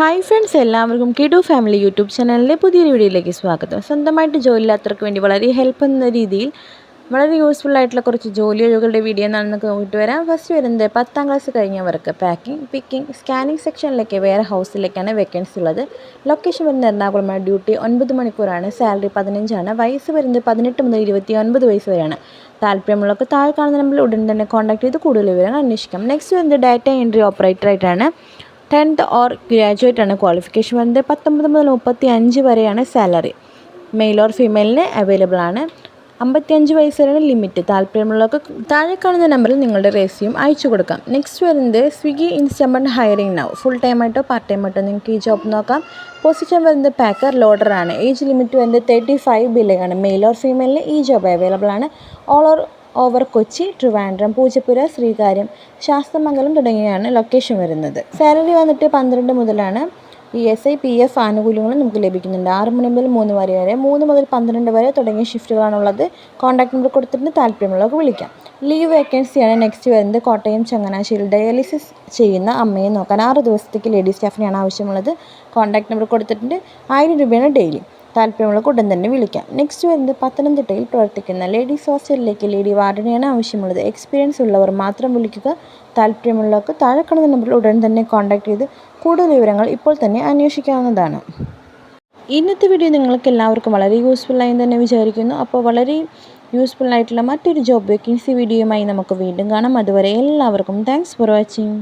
Hi friends എല്ലാവർക്കും കിഡു family YouTube ചാനലിലെ പുതിയൊരു വീഡിയോയിലേക്ക് സ്വാഗതം. സ്വന്തമായിട്ട് ജോലിയില്ലാത്തവർക്ക് വേണ്ടി വളരെ ഹെൽപ്പ് എന്ന രീതിയിൽ വളരെ യൂസ്ഫുൾ ആയിട്ടുള്ള കുറച്ച് ജോലി ഒഴിവുകളുടെ വീഡിയോ എന്നാണ് നോക്കിയിട്ട് വരാം. ഫസ്റ്റ് വരുന്നത് പത്താം ക്ലാസ് കഴിഞ്ഞവർക്ക് പാക്കിംഗ് പിക്കിംഗ് സ്കാനിങ് സെക്ഷനിലേക്ക് വേറെ ഹൗസിലേക്കാണ് വേക്കൻസി ഉള്ളത്. ലൊക്കേഷൻ വരുന്നത് എറണാകുളമാണ് ഡ്യൂട്ടി ഒൻപത് മണിക്കൂറാണ്. സാലറി പതിനഞ്ചാണ്. വയസ്സ് വരുന്നത് പതിനെട്ട് മുതൽ ഇരുപത്തി ഒൻപത് വയസ്സ് വരെയാണ്. താല്പര്യമുള്ളവർക്ക് താഴെ കാണുന്ന നമ്പറിൽ ഉടൻ തന്നെ കോൺടാക്ട് ചെയ്ത് കൂടുതൽ വിവരങ്ങൾ അന്വേഷിക്കാം. നെക്സ്റ്റ് വരുന്നത് ഡാറ്റ എൻട്രി ഓപ്പറേറ്റർ ആയിട്ടാണ്. ടെൻത്ത് ഓർ ഗ്രാജുവേറ്റ് ആണ് ക്വാളിഫിക്കേഷൻ വരുന്നത് പത്തൊമ്പത് മുതൽ മുപ്പത്തി അഞ്ച് വരെയാണ് സാലറി. മെയിൽ ഓർ ഫീമെയിലിന് അവൈലബിൾ ആണ്. അമ്പത്തിയഞ്ച് വയസ്സ് വരെയാണ് ലിമിറ്റ്. താല്പര്യമുള്ളവർക്ക് താഴെ കാണുന്ന നമ്പറിൽ നിങ്ങളുടെ റേസ്യൂം അയച്ചു കൊടുക്കാം. നെക്സ്റ്റ് വരുന്നത് Swiggy Instamart hiring now. Full time ആയിട്ടോ പാർട്ട് ടൈം ആയിട്ടോ നിങ്ങൾക്ക് ഈ ജോബ് നോക്കാം. പൊസിഷൻ വരുന്നത് പാക്കർ ലോഡറാണ് ഏജ് ലിമിറ്റ് വരുന്നത് തേർട്ടി ഫൈവ് ബില്ലാണ് മെയിൽ ഓർ ഫീമെയിലിന് ഈ ജോബ് അവൈലബിൾ ആണ്. All or over Kochi Trivandrum Poojappura Sreekaryam Sasthamangalam തുടങ്ങിയാണ് ലൊക്കേഷൻ വരുന്നത്. സാലറി വന്നിട്ട് പന്ത്രണ്ട് മുതലാണ് E S I P F ആനുകൂല്യങ്ങളും നമുക്ക് ലഭിക്കുന്നുണ്ട്. ആറ് മണി മുതൽ മൂന്ന് വരെ വരെ മൂന്ന് മുതൽ പന്ത്രണ്ട് വരെ തുടങ്ങിയ ഷിഫ്റ്റുകളാണുള്ളത് കോൺടാക്ട് നമ്പർ കൊടുത്തിട്ട് താല്പര്യമുള്ളവർക്ക് വിളിക്കാം. ലീവ് വേക്കൻസിയാണ് നെക്സ്റ്റ് വരുന്നത്. കോട്ടയം ചങ്ങനാശ്ശേരി ഡയാലിസിസ് ചെയ്യുന്ന അമ്മയെ നോക്കാൻ ആറ് ദിവസത്തേക്ക് ലേഡീസ് സ്റ്റാഫിനെയാണ് ആവശ്യമുള്ളത്. കോൺടാക്ട് നമ്പർ കൊടുത്തിട്ടുണ്ട്. ആയിരം രൂപയാണ് ഡെയിലി താല്പര്യമുള്ളവർക്ക് ഉടൻ തന്നെ വിളിക്കാം. നെക്സ്റ്റ് വരുന്നത് പത്തനംതിട്ടയിൽ പ്രവർത്തിക്കുന്ന ലേഡീസ് ഹോസ്റ്റലിലേക്ക് ലേഡി വാർഡനെയാണ് ആവശ്യമുള്ളത്. എക്സ്പീരിയൻസ് ഉള്ളവർ മാത്രം വിളിക്കുക. താല്പര്യമുള്ളവർക്ക് താഴെ കാണുന്ന നമ്പറിൽ ഉടൻ തന്നെ കോൺടാക്ട് ചെയ്ത് കൂടുതൽ വിവരങ്ങൾ ഇപ്പോൾ തന്നെ അന്വേഷിക്കാവുന്നതാണ്. ഇന്നത്തെ വീഡിയോ നിങ്ങൾക്ക് എല്ലാവർക്കും വളരെ യൂസ്ഫുൾ ആയി തന്നെ വിചാരിക്കുന്നു. അപ്പോൾ വളരെ യൂസ്ഫുൾ ആയിട്ടുള്ള മറ്റൊരു ജോബ് വേക്കൻസി വീഡിയോയുമായി നമുക്ക് വീണ്ടും കാണാം. അതുവരെ എല്ലാവർക്കും താങ്ക്സ് ഫോർ വാച്ചിങ്